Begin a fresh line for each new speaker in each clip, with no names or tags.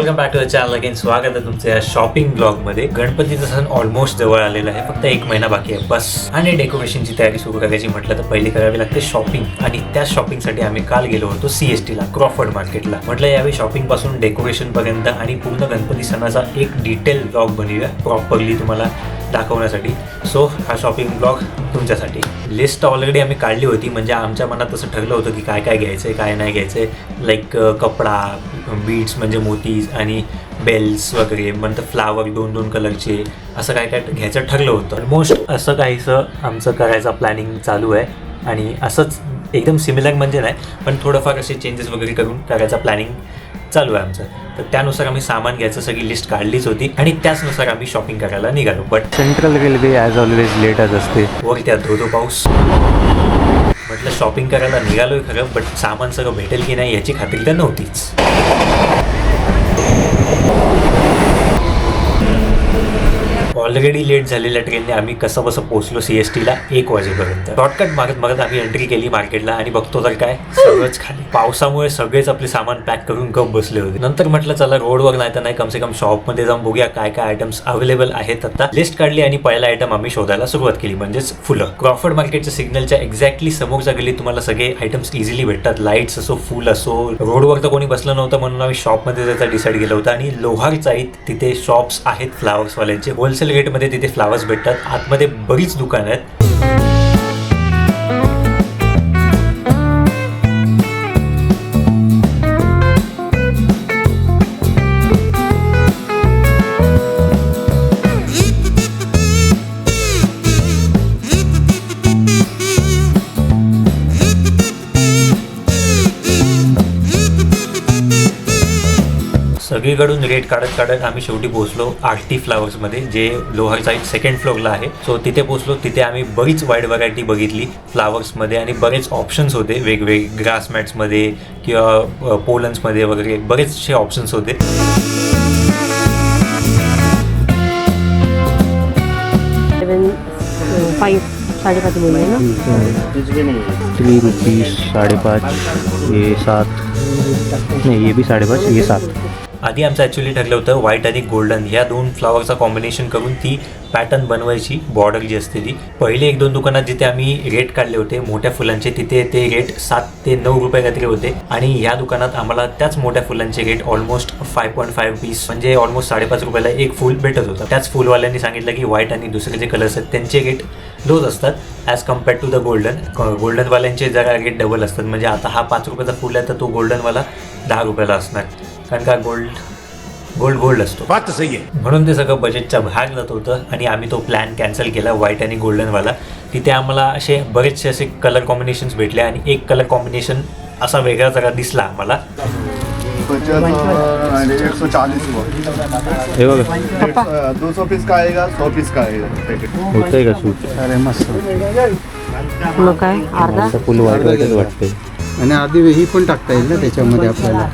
Welcome back to the channel again स्वागत आहे तुमचं या शॉपिंग ब्लॉगमध्ये. गणपतीचा सण ऑलमोस्ट जवळ आलेला आहे. फक्त एक महिना बाकी आहे. बस. आणि डेकोरेशनची तयारी सुरू करायची म्हटलं तर पहिली करावी लागते शॉपिंग आणि त्या शॉपिंगसाठी आम्ही काल गेलो होतो सीएसटी ला क्रॉफर्ड मार्केटला म्हटलं यावेळी शॉपिंगपासून डेकोरेशन पर्यंत आणि पूर्ण गणपती सणाचा एक डिटेल ब्लॉग बनवूया प्रॉपरली तुम्हाला. दाखवण्यासाठी. सो हा शॉपिंग ब्लॉग तुमच्यासाठी. लिस्ट ऑलरेडी आम्ही काढली होती. म्हणजे आमच्या मनात तसं ठरलं होतं की काय काय घ्यायचं आहे काय नाही घ्यायचं आहे लाईक कपडा बीड्स म्हणजे मोतीज आणि बेल्स वगैरे. नंतर फ्लावर दोन दोन कलरचे असं काय काय घ्यायचं ठरलं होतं. मोस्ट असं काहीसं आमचं करायचं प्लॅनिंग चालू आहे. आणि असंच एकदम सिमिलर म्हणजे नाही. पण थोडंफार असे चेंजेस वगैरे करून करायचा प्लॅनिंग चालू आहे आमचं. तर त्यानुसार आम्ही सामान घ्यायचं सगळी लिस्ट काढलीच होती आणि त्याचनुसार आम्ही शॉपिंग करायला निघालो. But
central railway as always लेटच असते.
वर त्या धोधो पाऊस. म्हटलं शॉपिंग करायला निघालोय खरं बट सामान सगळं भेटेल की नाही याची खात्री तर नव्हतीच. ऑलरेडी लेट झालेल्या ट्रेनने आम्ही कसं बसं पोहोचलो सी एस टीला एक वाजेपर्यंत. शॉर्टकट मारत मारत आम्ही एंट्री केली मार्केटला आणि बघतो तर काय? सगळंच खाली. पावसामुळे सगळेच आपले सामान पॅक करून गप बसले होते. नंतर म्हटलं चला रोडवर नाही तर नाही कमसे कम शॉपमध्ये जाऊन बघूया काय काय आयटम्स अवेलेबल आहेत आता. लिस्ट काढली आणि पहिला आयटम आम्ही शोधायला सुरुवात केली म्हणजेच फुलं. क्रॉफर्ड मार्केटच्या सिग्नलच्या एक्झॅक्टली समोरच्या गली तुम्हाला सगळे आयटम्स इझिली भेटतात. लाईट्स असो फुल असो. रोडवर तर कोणी बसलं नव्हतं म्हणून आम्ही शॉपमध्ये जायचा डिसाईड केलं होतं. आणि लोहार चाईत तिथे शॉप्स आहेत फ्लावर्सवाल्यांचे होलसेल रेटमध्ये तिथे फ्लावर्स भेटतात. आतमध्ये बरीच दुकानं आहेत. सगळीकडून रेट काढत काढत आम्ही शेवटी पोहोचलो आरती फ्लावर्समध्ये जे लोहार साईड सेकंड फ्लोअरला आहे. सो तिथे पोहोचलो तिथे आम्ही बरीच वाईड व्हरायटी बघितली फ्लावर्समध्ये आणि बरेच ऑप्शन्स होते. वेगवेगळे ग्रास मॅट्समध्ये किंवा पोलन्समध्ये वगैरे बरेचसे ऑप्शन्स होते.
फाईव्ह साडेपाच बोलले ना?
थ्री रुपीज साडेपाच ये सात. नाही ये भी साडेपाच ये सात.
आधी आमचं ॲक्च्युली ठरलं होतं व्हाईट आणि गोल्डन या दोन फ्लावरचा कॉम्बिनेशन करून ती पॅटर्न बनवायची बॉर्डर जी असते ती. पहिले एक दोन दुकानात जिथे आम्ही रेट काढले होते मोठ्या फुलांचे तिथे ते रेट सात ते नऊ रुपये काहीतरी होते. आणि या दुकानात आम्हाला त्याच मोठ्या फुलांचे rate almost five point five piece म्हणजे ऑलमोस्ट साडेपाच रुपयाला एक फुल भेटत होतं. त्याच फुलवाल्यांनी सांगितलं की व्हाईट आणि दुसरे जे कलर्स आहेत त्यांचे रेट लोच असतात as compare to the golden गोल्डनवाल्यांचे जरा रेट डबल असतात. म्हणजे आता हा पाच रुपयाचा फुल आहे तर तो गोल्डनवाला दहा रुपयाला असणार. कारण का गोल्ड गोल्ड गोल्ड असतो.
बात तो सही है
म्हणून ते सगळं बजेटच्या बाहेर जात होतं आणि आम्ही तो प्लॅन कॅन्सल केला व्हाईट आणि गोल्डनवाला तिथे आम्हाला असे बरेचसे असे कलर कॉम्बिनेशन्स भेटले आणि एक कलर कॉम्बिनेशन असा वेगळा जरा दिसला आम्हाला.
पचास एक सौ चालीस हुआ
हे बघा.
दो सौ पीस का? आएगा सौ पीस का आएगा पैकेट
होतंय का सूट
अरे मस्त.
मग काय? अर्धा?
फुल वाटतंय.
आणि आधी ही पण टाकता येईल ना त्याच्यामध्ये आपल्याला?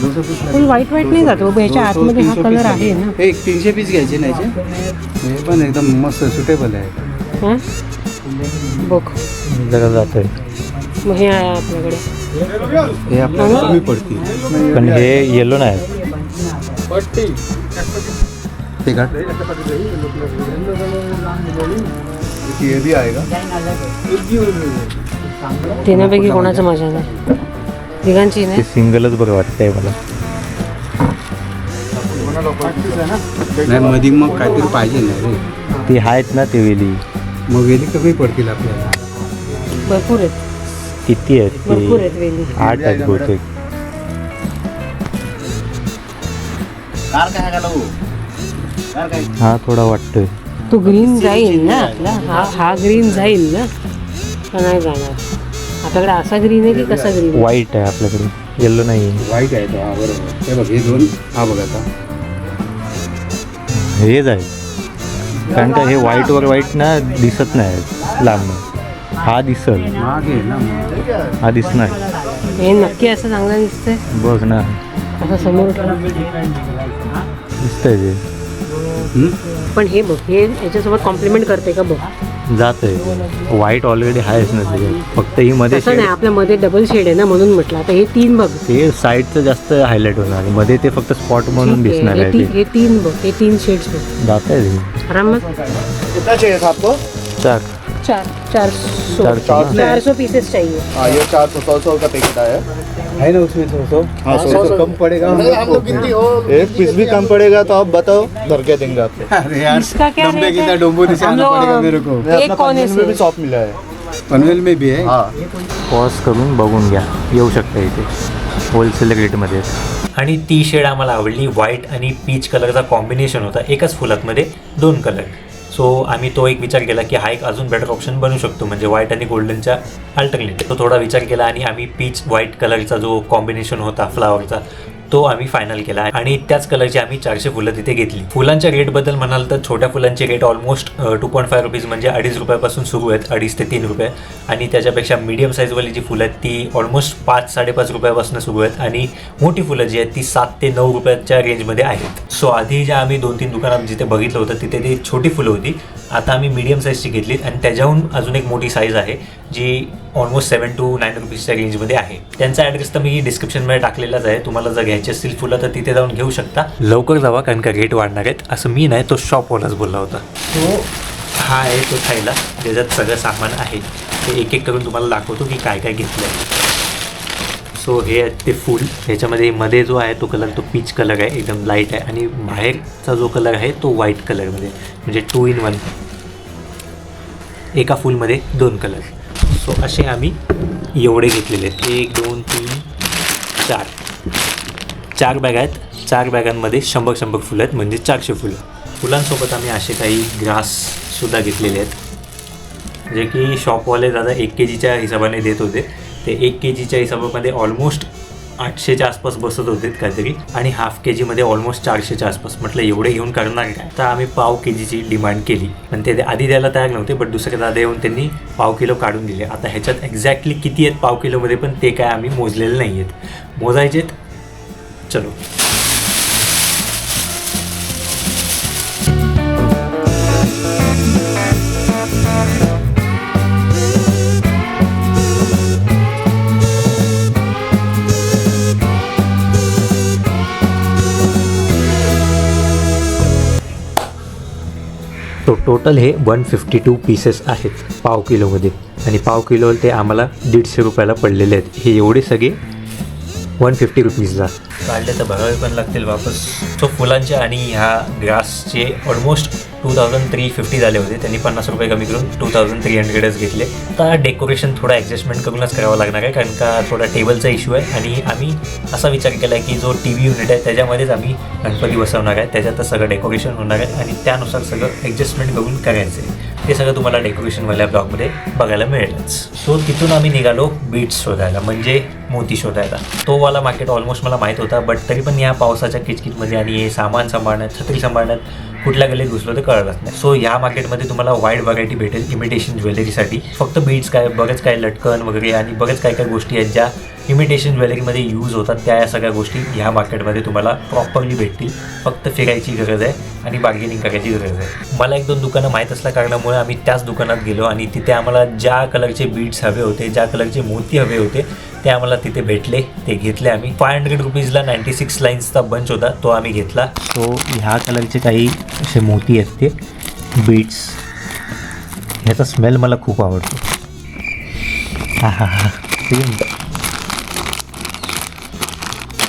फुल व्हाईट व्हाईट नाही जातो बाबा याच्या आतमध्ये हा कलर आहे ना.
हे एक तीनशे पीस घ्यायचे ना याचे? हे पण एकदम मस्त सुटेबल आहे.
हं? बघ.
जरा जातंय.
मग हे आहे आपल्याकडे.
हे आपल्याला कमी पडतील.
पण हे येलो नाही.
ते का?
तिन्यापैकी कोणाचं मजा नाही. तिघांची
ते
नाही
सिंगलच बरं वाटतंय मला.
नाही मध्ये मग काहीतरी पाहिजे ना रे.
ती आहेत ना ते वेली.
मग वेली कमी पडतील आपल्याला.
भरपूर आहेत.
किती आहेत
भरपूर आहेत
ते
वेली.
आठ आहेत बहुतेक. हा थोडा वाटतोय.
तो ग्रीन जाईल ना आपला? हा हा ग्रीन जाईल ना? का नाही जाणार. आपल्याकडे असा ग्रीन आहे की कसा ग्रीन
वाईट आहे? आपल्याकडे. येल्लो नाही
वाईट आहे तो हा बरोबर. हे बघ हे दोन हा बघ आता.
हेच आहे. कारण का हे व्हाईट वर व्हाईट ना दिसत नाही. लांब हा दिसल.
मागे आहे ना मग.
हा दिसणार
हे नक्की असं चांगलं दिसतंय?
बघ ना.
असं समोर ठेव.
दिसतंय ते?
पण हे बघ हे याच्यासोबत कॉम्प्लिमेंट करते का बघ?
जात आहे व्हाईट ऑलरेडी आहेच ना त्याच्यात फक्त ही मध्ये
तसं नाही आपल्या मध्ये डबल शेड आहे ना म्हणून म्हटलं. आता हे तीन बघ.
ते साईडचं जास्त हायलाईट होणार. मध्ये ते फक्त स्पॉट म्हणून
ठीक आहे.
दिसणार
हे
आहे
ती-
ते.
हे तीन बघ. हे तीन शेड्स बघ.
जात आहे
आरामात
कितना चाहिए था आपको?
चार
चार चार सौ.
चार सौ ना?
चार सौ पीसेस चाहिए.
हाँ ये चार सौ सौ सौ का पैकेट आया।
है ना उसमें सौ सौ?
हाँ, सौ
सौ। कम पड़ेगा। हम लोग को।
एक पीस भी कम पड़ेगा तो आप बताओ भर के देंगे आपको
अरे यार
इसका क्या
डब्बे
रेट
कितना
है?
डोंबोली से
हम
आना
लोग-
पड़ेगा मेरे को।
ये
एक
अपना
कोने
पनवेल में
से।
भी शॉप मिला है।
पनवेल में भी है?
हाँ।
पॉज करून बघून घ्या. येऊ शकता इथे. होलसेल रेटमध्ये
आणि ती शेड आम्हाला आवडली. व्हाईट आणि पीच कलरचा कॉम्बिनेशन होता. एकाच फुलातमध्ये दोन कलर सो आम्ही तो एक विचार केला की हा एक अजून बेटर ऑप्शन बनू शकतो म्हणजे व्हाईट आणि गोल्डनच्या अल्टरनेट तो थोडा विचार केला आणि आम्ही पीच व्हाईट कलरचा जो कॉम्बिनेशन होता फ्लावरचा तो आम्ही फायनल केला. आणि त्याच कलरची आम्ही चारशे फुलं तिथे घेतली. फुलांच्या रेटबद्दल म्हणाल तर छोट्या फुलांचे rate almost two point five rupees म्हणजे अडीच रुपयापासून सुरू आहेत. अडीच ते तीन रुपये. आणि त्याच्यापेक्षा मीडियम साईजवाली जी फुलं आहेत ती ऑलमोस्ट पाच साडेपाच रुपयापासून सुरू आहेत. आणि मोठी फुलं जी आहेत ती सात ते नऊ रुपयाच्या रेंजमध्ये आहेत. सो आधी ज्या आम्ही दोन तीन दुकानात जिथे बघितलं होतं तिथे ती छोटी फुलं होती. आता आम्ही मीडियम साईजची घेतली. आणि त्याच्याहून अजून एक मोठी साईज आहे जी ऑलमोस्ट सेवन टू नाईन रुपीजच्या रेंजमध्ये आहे. त्यांचा ॲड्रेस तर मी डिस्क्रिप्शनमध्ये टाकलेलाच आहे. तुम्हाला जर घ्यायची असतील फुलं तर तिथे जाऊन घेऊ शकता. लवकर जावा कारण का रेट वाढणार आहेत. असं मी नाही तो शॉपवालाच बोलला होता. तो हा आहे तो थैला ज्याच्यात सगळं सामान आहे. ते एक एक करून तुम्हाला दाखवतो की काय काय घेतलं आहे सो हे ते फूल. ह्याच्यामध्ये मध्ये जो आहे तो कलर तो पीच कलर आहे. एकदम लाइट आहे. आणि बाहेरचा जो कलर आहे तो व्हाईट कलरमध्ये म्हणजे टू इन वन एका फुलमध्ये दोन कलर सो असे आम्ही एवढे घेतलेले आहेत. एक दोन तीन चार. चार बॅग आहेत. चार बॅगांमध्ये शंभर शंभर फुलं आहेत. म्हणजे चारशे फुलं. फुलांसोबत आम्ही असे काही ग्राससुद्धा घेतलेले आहेत. जे की शॉपवाले दादा एक के जीच्या हिशोबाने देत होते. ते एक के जीच्या हिशोबामध्ये ऑलमोस्ट आठशेच्या आसपास बसत होते काहीतरी आणि हाफ के जीमध्ये ऑलमोस्ट चारशेच्या आसपास. म्हटलं एवढे घेऊन करणार काय? तर आम्ही पाव के जीची डिमांड केली. पण ते आधी द्यायला तयार नव्हते बट दुसरे दादा येऊन त्यांनी पाव किलो काढून दिले. आता ह्याच्यात एक्झॅक्टली किती आहेत पाव किलोमध्ये पण ते काय आम्ही मोजलेले नाही आहेत मोजायचेत? चलो. टोटल हे वन फिफ्टी टू पीसेस आहेत पाव किलोमध्ये. आणि पाव किलो ते आम्हाला दीडशे रुपयाला पडलेले आहेत. हे एवढे सगळे वन फिफ्टी रुपीजला. काढले तर भरावे पण लागतील वापस. सो फुलांचे आणि ह्या ग्रासचे almost two thousand three fifty झाले होते. त्यांनी पन्नास रुपये कमी करून टू थाउजंड थ्री हंड्रेडच घेतले. आता डेकोरेशन थोडा ॲडजस्टमेंट करूनच करावं लागणार आहे कारण का थोडा टेबलचा इश्यू आहे. आणि आम्ही असा विचार केला आहे की जो टी व्ही युनिट आहे त्याच्यामध्येच आम्ही गणपती बसवणार आहे. त्याच्यातच सगळं डेकोरेशन होणार आहे. आणि त्यानुसार सगळं ॲडजस्टमेंट करून करायचं आहे ते सगळं तुम्हाला डेकोरेशनवाल्या ब्लॉगमध्ये बघायला मिळेलच. सो तिथून आम्ही निघालो बीट्स शोधायला म्हणजे मोती शोधायला. तो वाला मार्केट ऑलमोस्ट मला माहीत होता बट तरी पण या पावसाच्या किचकितमध्ये आणि हे सामान सांभाळण्यात छत्री सांभाळण्यात कुठल्या गल्लीत घुसलो ते कळलंच नाही. सो ह्या मार्केटमध्ये तुम्हाला वाईड व्हरायटी भेटेल इमिटेशन ज्वेलरीसाठी. फक्त बीड्स काय बरेच काय लटकन वगैरे आणि बरेच काय काय गोष्टी आहेत ज्या इमिटेशन ज्वेलरीमध्ये यूज होतात. त्या या सगळ्या गोष्टी ह्या मार्केटमध्ये तुम्हाला प्रॉपरली भेटतील. फक्त फिरायची गरज आहे आणि बार्गेनिंग करायची गरज आहे. मला एक दोन दुकानं माहीत असल्या कारणामुळे आम्ही त्याच दुकानात गेलो आणि तिथे आम्हाला ज्या कलरचे बीड्स हवे होते ज्या कलरचे मोती हवे होते ते आम्हाला तिथे भेटले ते घेतले आम्ही. फाय हंड्रेड रुपीजला नाईन्टी सिक्स लाईन्सचा बंच होता तो आम्ही घेतला.
सो ह्या कलरचे काही असे मोती आहेत ते बीट्स ह्याचा स्मेल मला खूप आवडतो. हा हा हा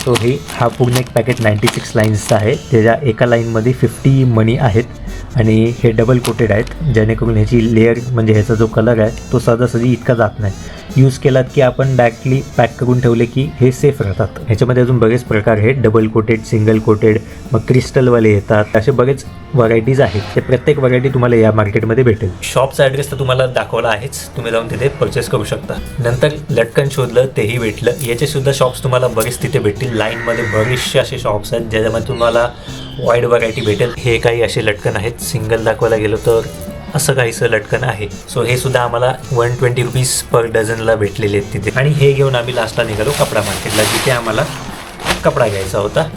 सो हे हा पूर्ण एक पॅकेट नाईन्टी सिक्स लाईन्सचा आहे. त्याच्या एका लाईनमध्ये फिफ्टी मणी आहेत आणि हे डबल कोटेड आहेत. जेणेकरून ह्याची लेअर म्हणजे ह्याचा जो कलर आहे तो सहजासहजी इतका जात नाही. यूज केलात की आपण डायरेक्टली पॅक करून ठेवले की हे सेफ राहतात. ह्याच्यामध्ये अजून बरेच प्रकार आहेत. डबल कोटेड सिंगल कोटेड मग क्रिस्टलवाले येतात. असे बरेच व्हरायटीज आहेत. ते प्रत्येक व्हरायटी तुम्हाला या मार्केटमध्ये भेटेल.
शॉपचा ॲड्रेस तर तुम्हाला दाखवला आहेच. तुम्ही जाऊन तिथे परचेस करू शकता. नंतर लटकन शोधलं तेही भेटलं. याचे सुद्धा शॉप्स तुम्हाला बरेच तिथे भेटतील. लाईनमध्ये बरेचसे असे शॉप्स आहेत ज्याच्यामध्ये तुम्हाला वाईड व्हरायटी भेटेल. हे काही असे लटकन आहेत. सिंगल दाखवायला गेलो तर असं काहीसं लटकन आहे. सो हे सुद्धा आम्हाला वन ट्वेंटी रुपीज पर डझनला भेटलेले आहेत तिथे. आणि हे घेऊन आम्ही लास्टला निघालो कपडा मार्केटला जिथे आम्हाला कपडा घ्यायचा होता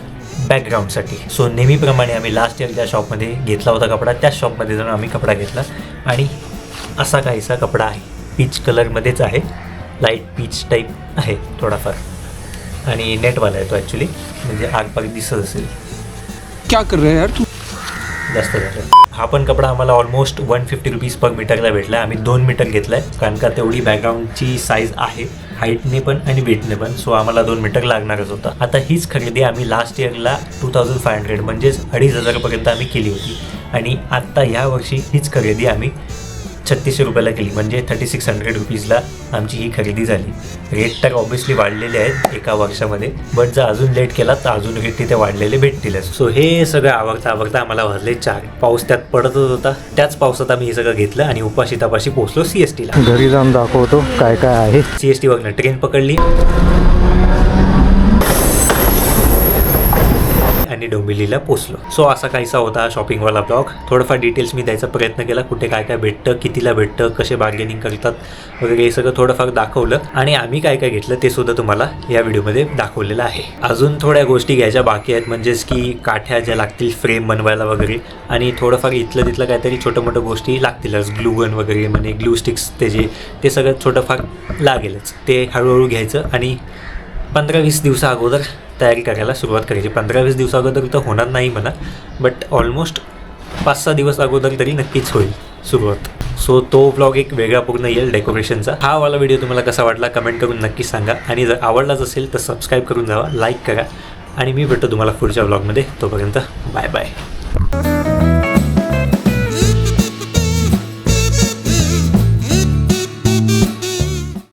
बॅकग्राऊंडसाठी सो नेहमीप्रमाणे आम्ही लास्ट इयर ज्या शॉपमध्ये घेतला होता कपडा त्याच शॉपमध्ये जाऊन आम्ही कपडा घेतला. आणि असा काहीसा कपडा आहे. पीच कलरमध्येच आहे. लाइट पीच टाईप आहे थोडाफार. आणि नेटवाला आहे तो ॲक्च्युली म्हणजे आगपाग दिसत असेल.
क्या कर रहे यार तू?
जास्त झालं. हा पण कपडा आम्हाला almost one fifty rupees per मीटरला भेटला आहे आम्ही दोन मीटर घेतला आहे कारण का तेवढी बॅकग्राऊंडची साईज आहे हाईटने पण आणि वेटने पण. सो आम्हाला दोन मीटर लागणारच होता. आता हीच खरेदी आम्ही लास्ट इयरला टू थाउजंड फाय हंड्रेड म्हणजेच अडीच हजारापर्यंत आम्ही केली होती. आणि आत्ता ह्या वर्षी हीच खरेदी आम्ही छत्तीसशे रुपयाला केली. म्हणजे थर्टी सिक्स हंड्रेड रुपीजला आमची ही खरेदी झाली. रेट तर ऑब्व्हियसली वाढलेले आहेत एका वर्षामध्ये. बट जर अजून लेट केला तर अजून रेट तिथे वाढलेले भेटतीलच सो हे सगळं आवडता आवडता आम्हाला वाजले चार. पाऊस त्यात पडतच होता. त्याच पावसात आम्ही हे सगळं घेतलं आणि उपाशी तापाशी पोहोचलो सी एस टीला
घरी जाऊन दाखवतो काय काय आहे.
सी एस टीवरनं ट्रेन पकडली. आणि डोंबिवलीला पोचलो सो असा काहीसा होता शॉपिंगवाला ब्लॉग. थोडंफार डिटेल्स मी द्यायचा प्रयत्न केला कुठे काय काय भेटतं कितीला भेटतं कसे बार्गेनिंग करतात वगैरे हे सगळं थोडंफार दाखवलं. आणि आम्ही काय काय घेतलं ते सुद्धा तुम्हाला या व्हिडिओमध्ये दाखवलेलं आहे. अजून थोड्या गोष्टी घ्यायच्या बाकी आहेत म्हणजेच की काठ्या ज्या लागतील फ्रेम बनवायला वगैरे आणि थोडंफार इथलं तिथलं काहीतरी छोटं मोठं गोष्टी लागतीलच ग्लू गन वगैरे म्हणजे ग्लू स्टिक्स ते जे ते सगळं छोटंफार लागेलच. ते हळूहळू घ्यायचं आणि पंधरा वीस दिवसा अगोदर तयारी करायला सुरुवात करायची. पंधरा वीस दिवसा अगोदर तर होणार नाही म्हणा बट ऑलमोस्ट पाच सहा दिवस अगोदर तरी नक्कीच होईल सुरुवात. सो तो ब्लॉग एक वेगळा पूर्ण येईल डेकोरेशनचा हा वाला व्हिडिओ तुम्हाला कसा वाटला कमेंट करून नक्की सांगा. आणि जर आवडलाच असेल तर सबस्क्राईब करून जावा लाईक करा. आणि मी भेटतो तुम्हाला पुढच्या ब्लॉगमध्ये तोपर्यंत बाय बाय